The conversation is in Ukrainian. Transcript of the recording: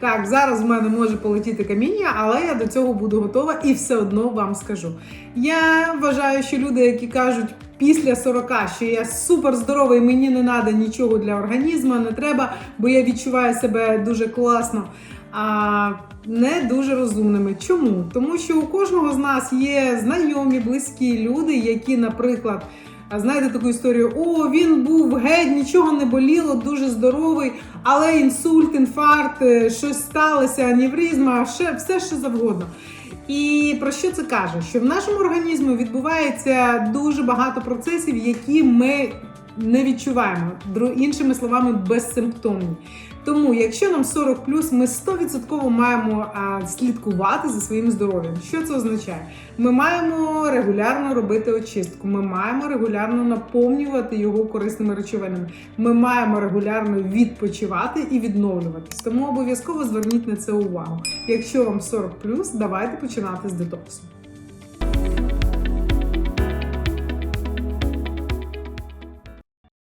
Так, зараз в мене може полетіти каміння, але я до цього буду готова і все одно вам скажу. Я вважаю, що люди, які кажуть після 40, що я супер здоровий, мені не треба нічого для організму, не треба, бо я відчуваю себе дуже класно. А не дуже розумними. Чому? Тому що у кожного з нас є знайомі, близькі люди, які, наприклад, а знаєте таку історію: о, він був геть, нічого не боліло, дуже здоровий, але інсульт, інфаркт, е, щось сталося, аневризма, ще все що завгодно. І про що це каже? Що в нашому організмі відбувається дуже багато процесів, які ми не відчуваємо, іншими словами, безсимптомні. Тому, якщо нам 40 ми 100% маємо а, слідкувати за своїм здоров'ям. Що це означає? Ми маємо регулярно робити очистку, ми маємо регулярно наповнювати його корисними речовинами. Ми маємо регулярно відпочивати і відновлюватись. Тому обов'язково зверніть на це увагу. Якщо вам 40 давайте починати з детоксу.